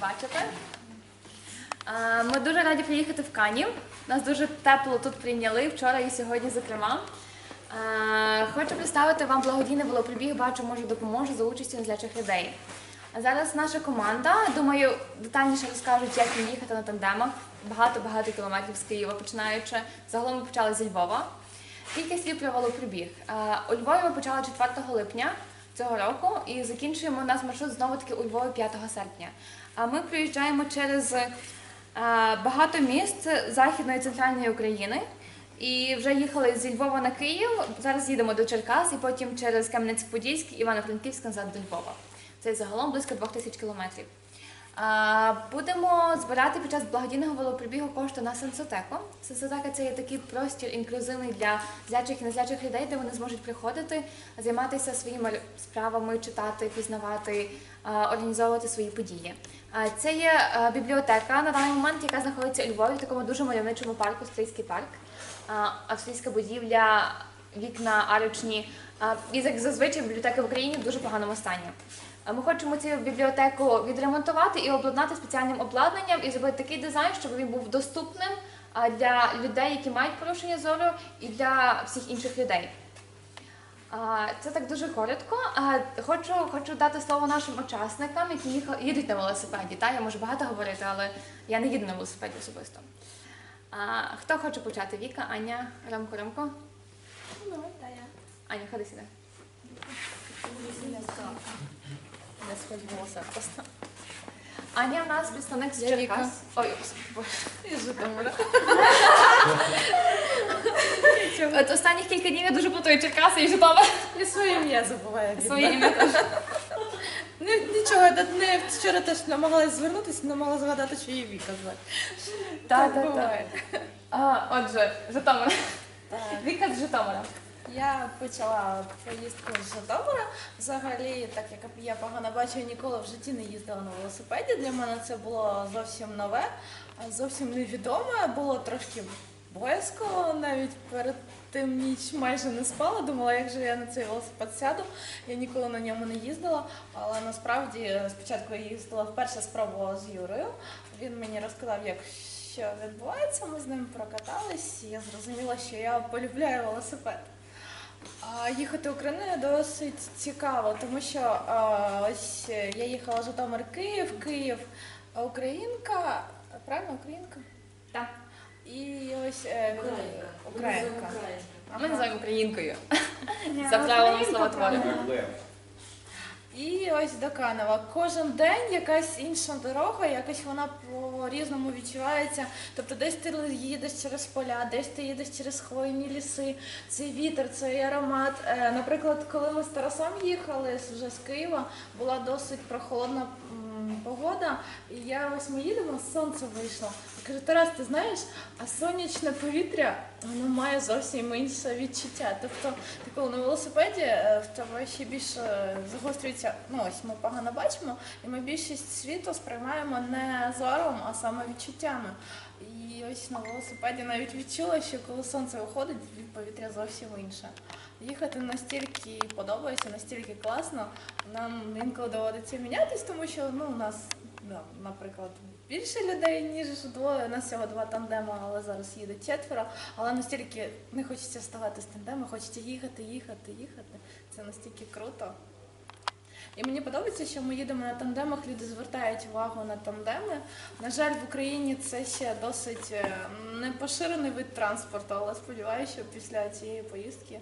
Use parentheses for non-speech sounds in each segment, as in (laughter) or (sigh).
Бачите. Ми дуже раді приїхати в Канів. Нас дуже тепло тут прийняли вчора і сьогодні, зокрема. Хочу представити вам благодійний велопробіг Бачу, може допоможе за участю незлячих людей. Зараз наша команда, думаю, детальніше розкажуть, як їм їхати на тандемах. Багато-багато кілометрів з Києва починаючи. Загалом ми почали зі Львова. Кілька слів про велопробіг. У Львові ми почали 4 липня цього року і закінчуємо наш маршрут знову таки у Львові 5 серпня. А ми проїжджаємо через е, багато міст Західної і центральної України. І вже їхали зі Львова на Київ. Зараз їдемо до Черкас і потім через Кам'янець-Подільськ, Івано-Франківськ назад до Львова. Це загалом близько двох тисяч кілометрів. Будемо збирати під час благодійного велопробігу кошти на сенсотеку. Сенсотека це є такий простір інклюзивний для злячих і незлячих людей, де вони зможуть приходити, займатися своїми справами, читати, пізнавати, організовувати свої події. Це є бібліотека на даний момент, яка знаходиться у Львові в такому дуже мальовничому парку, австрійський парк. Австрійська будівля, вікна арочні. І як зазвичай бібліотеки в Україні в дуже поганому стані. Ми хочемо цю бібліотеку відремонтувати і обладнати спеціальним обладнанням і зробити такий дизайн, щоб він був доступним для людей, які мають порушення зору, і для всіх інших людей. Це так дуже коротко. Хочу, хочу дати слово нашим учасникам, які їдуть на велосипеді. Та? Я можу багато говорити, але я не їду на велосипеді особисто. Хто хоче почати? Віка, Аня, Ромко, Ромко? Ну, та я. Аня, ходи сюди. Не сходь голоса просто. Аня в нас представник з Я Черкас. Віка. Ой, боже. Із Житомира. (laughs) От останніх кілька днів я дуже плутаю Черкаси і Житомир. І своє ім'я забуваю. бідна. Своє ім'я теж. Ну, нічого, я до неї вчора теж намагалась звернутися, не могла згадати, що її Віка звати. Так, Так так, так. буває. А, Отже, Житомир. Так. Віка з Житомира. Я почала поїздку з Житомира. Взагалі, так як я погано бачу, ніколи в житті не їздила на велосипеді. Для мене це було зовсім нове, зовсім невідоме. Було трошки боязко, навіть перед тим ніч майже не спала. Думала, як же я на цей велосипед сяду. Я ніколи на ньому не їздила, але насправді спочатку я їздила вперше спробувала з Юрою. Він мені розказав, як що відбувається. Ми з ним прокатались, і я зрозуміла, що я полюбляю велосипед. Їхати Україною досить цікаво, тому що ось е, я їхала Житомир Київ, Київ Українка, правильно Українка? Так. І ось Українка. Українка. Ми називаємо українкою. За правилами словотвору. І ось до Канева. Кожен день якась інша дорога, якось вона по-різному відчувається. Тобто десь ти їдеш через поля, десь ти їдеш через хвойні ліси, цей вітер, цей аромат. Е, Наприклад, коли ми з Тарасом їхали вже з Києва, була досить прохолодна м, погода, і я ось ми їдемо, сонце вийшло. Я кажу, Тарас, ти знаєш, а сонячне повітря воно має зовсім інше відчуття. Тобто, ти коли на велосипеді е, в тебе ще більше загострюється. Ну ось ми погано бачимо, і ми більшість світу сприймаємо не зором, а саме відчуттями. І ось на велосипеді навіть відчула, що коли сонце виходить, від повітря зовсім інше. Їхати настільки подобається, настільки класно. Нам інколи доводиться мінятись, тому що ну, у нас, ну, наприклад, більше людей, ніж двоє. У нас всього два тандеми, але зараз їде четверо. Але настільки не хочеться вставати з тандему, хочеться їхати, їхати, їхати. Це настільки круто. І мені подобається, що ми їдемо на тандемах, люди звертають увагу на тандеми. На жаль, в Україні це ще досить е, непоширений вид транспорту, але сподіваюся, що після цієї поїздки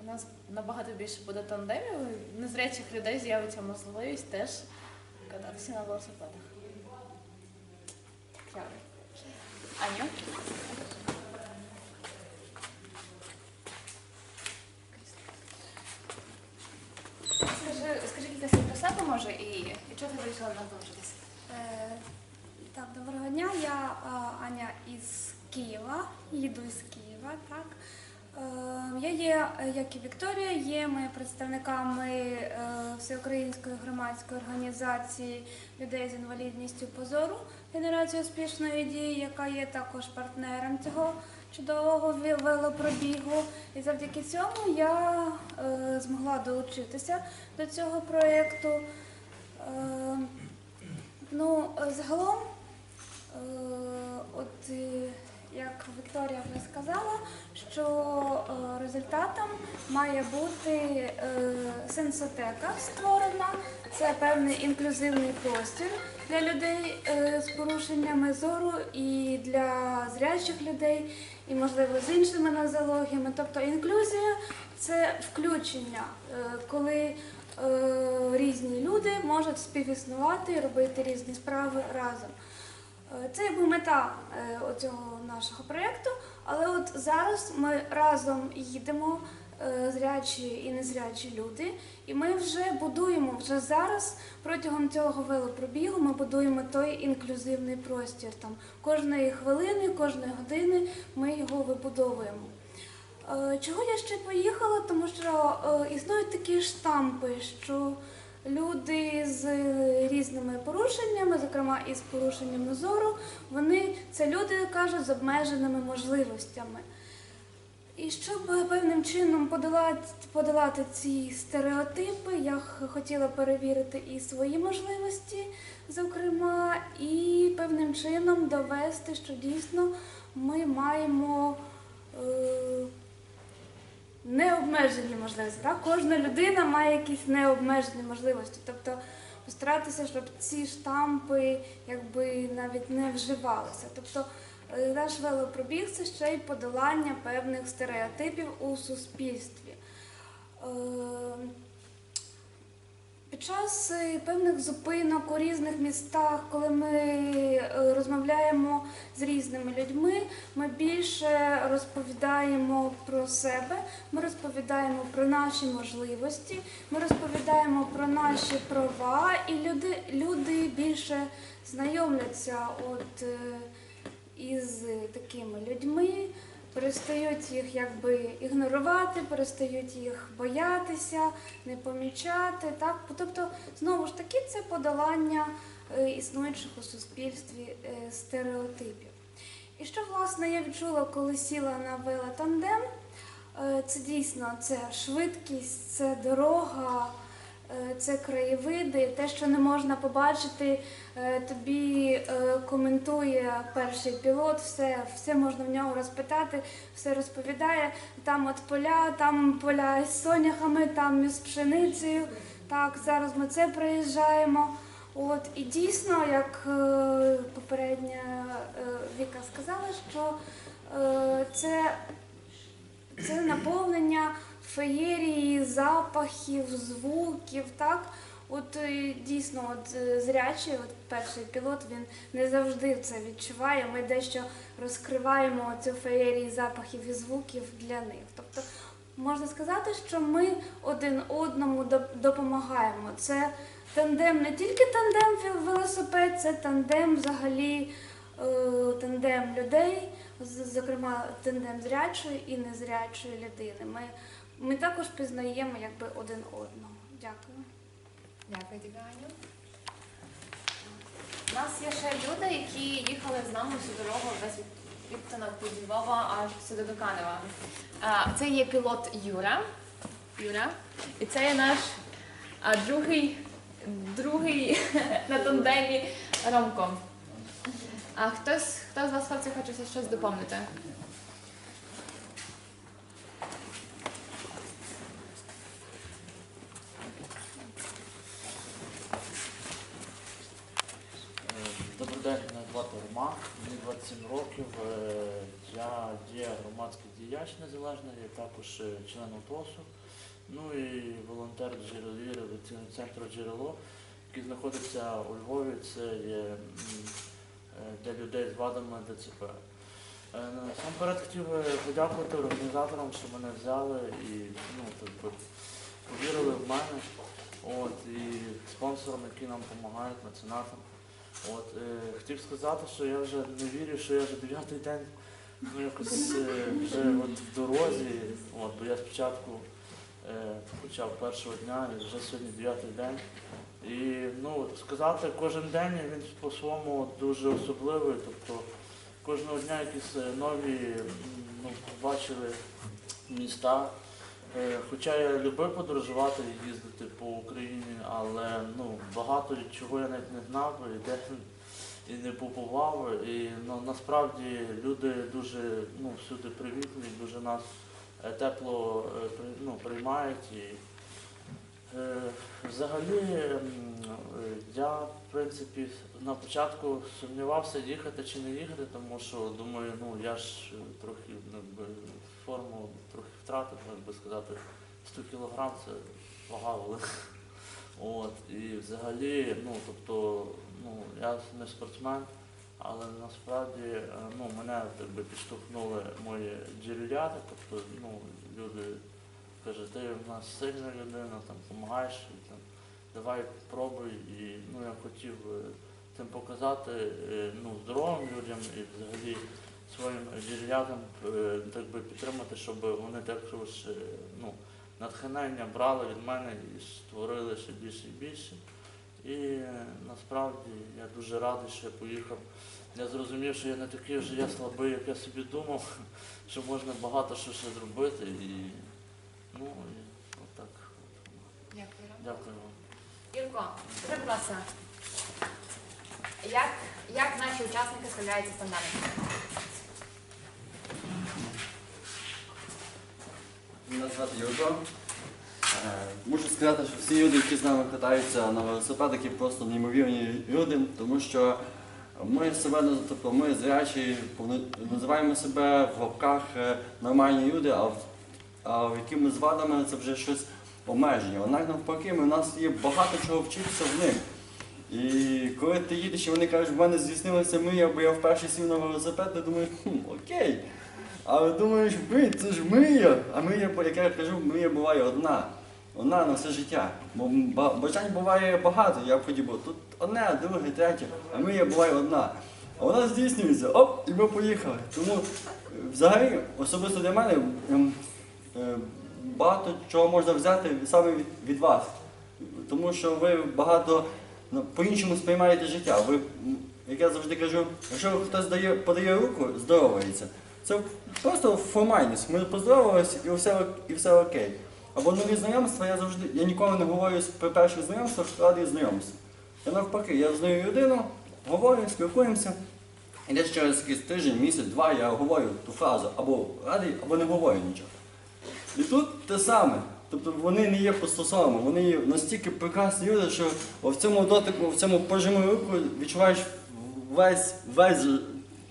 у нас набагато більше буде тандемів. Незрячих людей з'явиться можливість теж кататися на велосипедах. Дякую. Аню. Скажи кілька про себе, може, і, і чого ти вирішила нам долучитися? Е, Так, доброго дня. Я е, Аня із Києва, їду із Києва, так. Е, Я є, як і Вікторія, є ми представниками е, Всеукраїнської громадської організації людей з інвалідністю позору Генерації успішної дії, яка є також партнером цього чудового велопробігу. І завдяки цьому я е, змогла долучитися до цього проєкту. Е, ну, е, загалом, е, от е, як Вікторія вже сказала, що е, результатом має бути е, сенсотека створена. Це певний інклюзивний простір для людей е, з порушеннями зору і для зрячих людей, і можливо з іншими нозологіями. Тобто інклюзія це включення, коли різні люди можуть співіснувати і робити різні справи разом. Е, Це якби мета е, оцього нашого проєкту, але от зараз ми разом їдемо, е, зрячі і незрячі люди, і ми вже будуємо вже зараз протягом цього велопробігу. Ми будуємо той інклюзивний простір. Там кожної хвилини, кожної години ми його вибудовуємо. Чого я ще поїхала? Тому що існують такі штампи, що люди з різними порушеннями, зокрема і з порушеннями зору, вони це люди кажуть з обмеженими можливостями. І щоб певним чином подолати, подолати ці стереотипи, я хотіла перевірити і свої можливості, зокрема, і певним чином довести, що дійсно ми маємо е, необмежені можливості. Так? Кожна людина має якісь необмежені можливості. Тобто постаратися, щоб ці штампи якби навіть не вживалися. Тобто е, наш велопробіг це ще й подолання певних стереотипів у суспільстві. Під час е, певних зупинок у різних містах, коли ми е, розмовляємо з різними людьми, ми більше розповідаємо про себе, ми розповідаємо про наші можливості, ми розповідаємо про наші права, і люди, люди більше знайомляться от, е, із такими людьми, перестають їх якби ігнорувати, перестають їх боятися, не помічати. Так? Тобто, знову ж таки, це подолання е, існуючих у суспільстві е, стереотипів. І що власне я відчула, коли сіла на велотандем, Е, це дійсно це швидкість, це дорога, це краєвиди, те, що не можна побачити, е, тобі е, коментує перший пілот, все, все можна в нього розпитати, все розповідає. Там от поля, там поля із соняхами, там із пшеницею. Так, зараз ми це проїжджаємо. От і дійсно, як е, попередня е, Віка сказала, що е, це це наповнення феєрії, запахів, звуків, так? От е, дійсно, от е, зрячий, от перший пілот, він не завжди це відчуває. Ми дещо розкриваємо цю феєрію запахів і звуків для них. Тобто можна сказати, що ми один одному доп- допомагаємо. Це тандем не тільки тандем вел- велосипед, це тандем взагалі е, тандем людей, зокрема тандем зрячої і незрячої людини. Ми, ми також пізнаємо якби один одного. Дякую. Дякую, тобі, Аню. У нас є ще люди, які їхали з нами всю дорогу весь від Львова аж сюди до Канева. Це є пілот Юра. Юра. І це є наш другий, другий (laughs) на тандемі Ромко. А хтось, хто з вас хлопців хоче щось доповнити? Добрий день, мене звати Роман, мені 27 років. Е, Я є громадський діяч незалежний, я також е, член УТОСу, ну і волонтер джерелі реабілітаційного центру джерело, який знаходиться у Львові. Це є е, для людей з вадами ДЦП. Насамперед хотів подякувати організаторам, що мене взяли і ну, так повірили в мене. От, і спонсорам, які нам допомагають, меценатам. От, е, хотів сказати, що я вже не вірю, що я вже дев'ятий день ну, якось е, вже от в дорозі. От, бо я спочатку е, почав першого дня і вже сьогодні дев'ятий день. І ну, сказати, кожен день він по-своєму дуже особливий. Тобто кожного дня якісь нові ну, бачили міста. Е, Хоча я любив подорожувати і їздити по Україні, але ну, багато чого я навіть не знав і де і не побував. І ну, насправді люди дуже ну, всюди привітні, дуже нас е, тепло е, ну, приймають. І, взагалі, я в принципі на початку сумнівався їхати чи не їхати, тому що думаю, ну я ж трохи ну, форму трохи втратив, як би сказати, 100 кілограм це вага велика. (laughs) От, і взагалі, ну, тобто, ну, я не спортсмен, але насправді е, ну, мене так би, підштовхнули мої джерелята, тобто ну, люди кажуть, ти в нас сильна людина, там, допомагаєш, там, давай пробуй. І ну, я хотів е, цим показати е, ну, здоровим людям і взагалі своїм джерелятам е, так би, підтримати, щоб вони також е, ну, натхнення брали від мене і створили ще більше і більше. І насправді я дуже радий, що я поїхав. Я зрозумів, що я не такий вже я слабий, як я собі думав, (laughs) що можна багато що ще зробити. І, ну, і отак. Дякую. Дякую вам. Ірко, будь ласка, як, як наші учасники справляються з пандемією? Мене звати Юрко. Е, Мушу сказати, що всі люди, які з нами катаються на велосипедах, просто неймовірні люди, тому що ми себе тобто ми зрячі, називаємо себе в лапках е, нормальні люди, а, а якими вадами це вже щось обмеження. Однак навпаки, у нас є багато чого вчитися в них. І коли ти їдеш, і вони кажуть, в мене здійснилася мрія, бо я вперше сів на велосипед, ти думаєш, хм, окей. Але думаєш, блін, це ж мрія. А мрія, як я кажу, мрія буває одна. Одна на все життя. Бо ба- бажань буває багато, я б хотів, бо тут одне, друге, третє, а мрія буває одна. А вона здійснюється, оп, і ми поїхали. Тому е, взагалі, особисто для мене, ем, е, багато чого можна взяти саме від, від вас. Тому що ви багато ну, по-іншому сприймаєте життя. Ви, як я завжди кажу, якщо хтось дає, подає руку, здоровається. Це просто формальність. Ми поздоровалися і все, і все окей. Або нові знайомства, я завжди, я ніколи не говорю при перших знайомствах, радий знайомства. Я навпаки, я знаю людину, говорю, спілкуємося. І десь через якийсь тиждень, місяць, два я говорю ту фразу або радий, або не говорю нічого. І тут те саме. Тобто вони не є пустословами, вони є настільки прекрасні люди, що в цьому дотику, в цьому пожиму руку відчуваєш весь, весь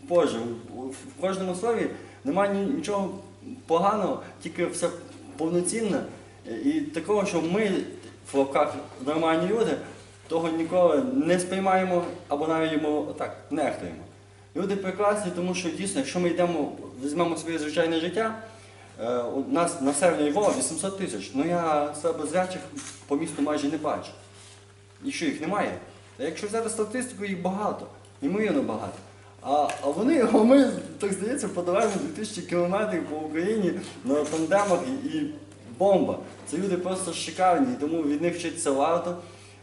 пожив. В кожному слові немає нічого поганого, тільки все повноцінне. І такого, що ми в лапках нормальні люди, того ніколи не сприймаємо або навіть йому так нехтуємо. Люди прекрасні, тому що дійсно, якщо ми йдемо, візьмемо своє звичайне життя, е, у нас населення Львова 800 тисяч. Ну я себе зрячих по місту майже не бачу. І що їх немає? Та якщо взяти статистику, їх багато, ймовірно багато. А, а вони, а (laughs) ми, так здається, подаваємо 2000 кілометрів по Україні на тандемах і, і бомба. Це люди просто шикарні, тому від них вчитися варто.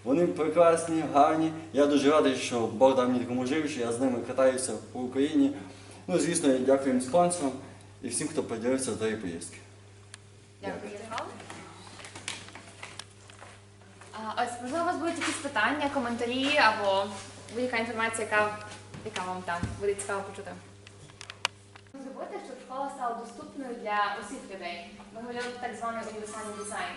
Вони прекрасні, гарні. Я дуже радий, що Бог дав мені таку можливість, що я з ними катаюся по Україні. Ну, звісно, я дякую їм спонсорам і всім, хто поділився з тієї поїздки. Дякую, Ірко. Ось, можливо, у вас будуть якісь питання, коментарі або будь-яка інформація, яка, яка вам там буде цікаво почути. Зробити, щоб школа стала доступною для усіх людей. Ми говорили про так званий універсальний дизайн.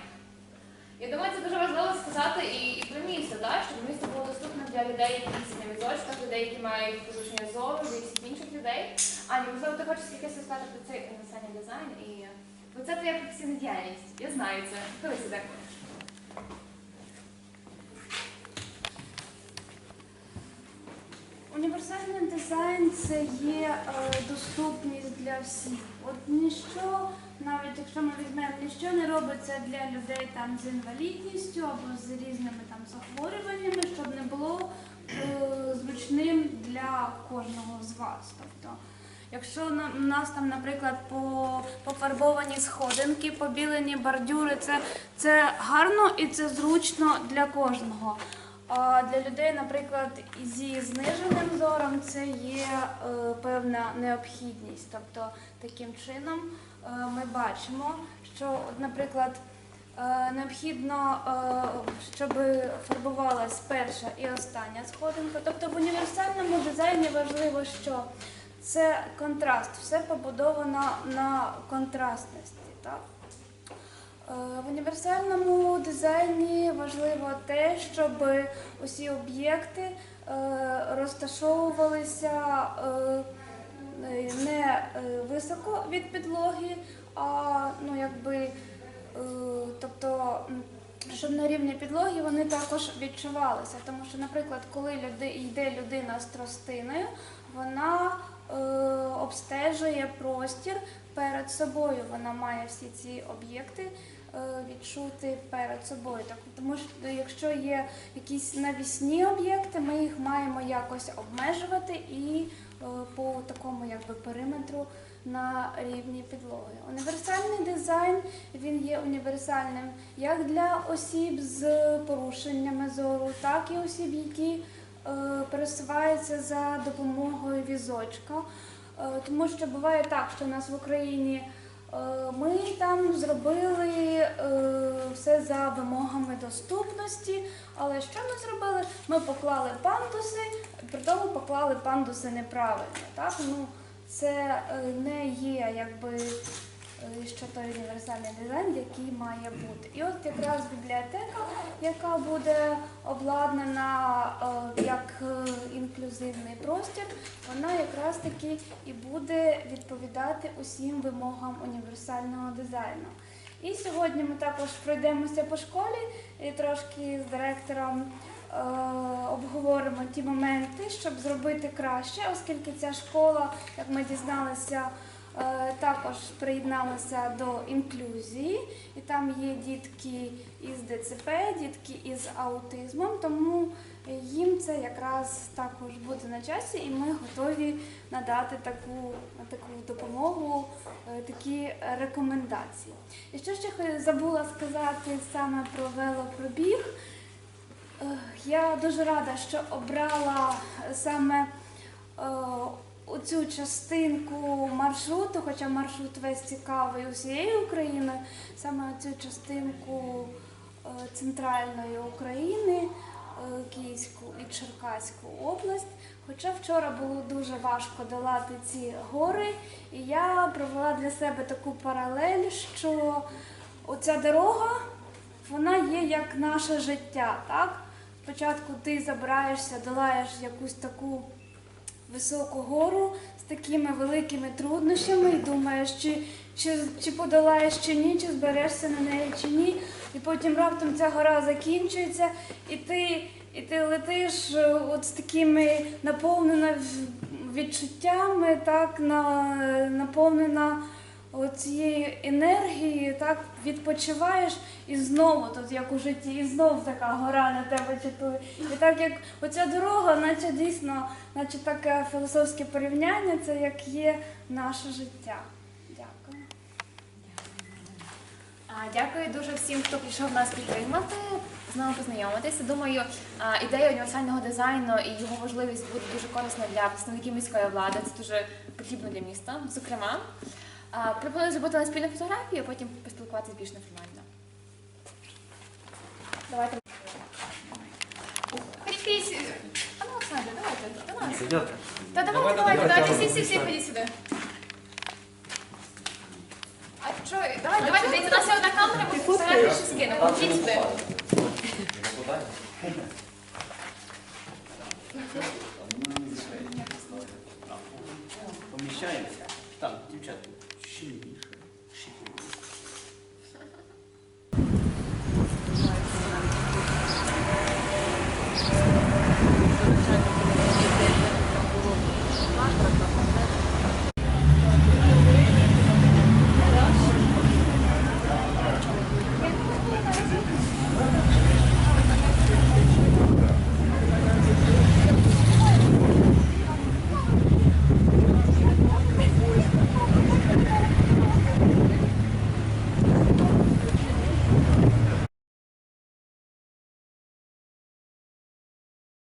Я думаю, це дуже важливо сказати і, і про місто, так? щоб місто було доступне для людей, які їздять на візочках, людей, які мають порушення зору, для всіх інших людей. Аня, можливо, ти хочеш якесь сказати про цей універсальний дизайн і бо це твоя професійна діяльність. Я знаю це. Дивись сюди. Універсальний дизайн це є е, доступність для всіх. От ніщо, навіть якщо ми візьмемо, ніщо не робиться для людей там з інвалідністю або з різними там захворюваннями, щоб не було е, зручним для кожного з вас. Тобто, якщо у нас там, наприклад, по, пофарбовані сходинки, побілені бордюри, це гарно і це зручно для кожного. А для людей, наприклад, зі зниженим зором це є е, певна необхідність. Тобто таким чином е, ми бачимо, що, наприклад, е, необхідно, е, щоб фарбувалась перша і остання сходинка. Тобто в універсальному дизайні важливо, що це контраст, все побудовано на контрастності. Так? Е, В універсальному дизайні важливо те, щоб усі об'єкти е, розташовувалися е, не високо від підлоги, а ну, якби, тобто, щоб на рівні підлоги вони також відчувалися. Тому що, наприклад, коли йде людина з тростиною, вона обстежує простір перед собою. Вона має всі ці об'єкти відчути перед собою. Тому що якщо є якісь навісні об'єкти, ми їх маємо якось обмежувати і е, по такому якби периметру на рівні підлоги. Універсальний дизайн він є універсальним як для осіб з порушеннями зору, так і осіб, які е, пересуваються за допомогою візочка. Е, Тому що буває так, що у нас в Україні е, ми там зробили е, все за вимогами доступності. Але що ми зробили? Ми поклали пандуси, при тому поклали пандуси неправильно. Так? Ну, це е, не є якби е, що той універсальний дизайн, який має бути. І от якраз бібліотека, яка буде обладнана е, як е, інклюзивний простір, вона якраз таки і буде відповідати усім вимогам універсального дизайну. І сьогодні ми також пройдемося по школі і трошки з директором е, обговоримо ті моменти, щоб зробити краще, оскільки ця школа, як ми дізналися, е, також приєдналася до інклюзії, і там є дітки із ДЦП, дітки із аутизмом, тому їм це якраз також буде на часі, і ми готові надати таку, таку допомогу, е, такі рекомендації. І що ще забула сказати саме про велопробіг. Е, Я дуже рада, що обрала саме оцю частинку маршруту, хоча маршрут весь цікавий усією Україною, саме цю частинку е, центральної України, е, Київську і Черкаську область. Хоча вчора було дуже важко долати ці гори, і я провела для себе таку паралель, що оця дорога вона є як наше життя. Так? Спочатку ти забираєшся, долаєш якусь таку високу гору з такими великими труднощами і думаєш, чи, чи, чи подолаєш чи ні, чи зберешся на неї чи ні. І потім раптом ця гора закінчується, і ти, і ти летиш е, от з такими наповнена відчуттями, так, на, наповнена цією енергією, так відпочиваєш і знову тут, як у житті, і знов така гора на тебе чатує. І так як оця дорога, наче дійсно, наче таке філософське порівняння, це як є наше життя. Дякую. Дякую дуже всім, хто прийшов нас підтримати, з нами познайомитися. Думаю, ідея універсального дизайну і його важливість буде дуже корисна для представників міської влади. Це дуже потрібно для міста. Зокрема, а, пропоную зробити на спільну фотографію, а потім поспілкуватися більш неформально. Давайте. Ходіть, ходіть. А ну, Олександр, давайте, до нас. Идет. Та давайте, давайте, давайте, всі, всі, всі, ходіть сюди. А що, давайте, давайте, дивіться, у нас є одна камера, ми фотографію ще скинемо. Ходіть сюди. Помещаемся.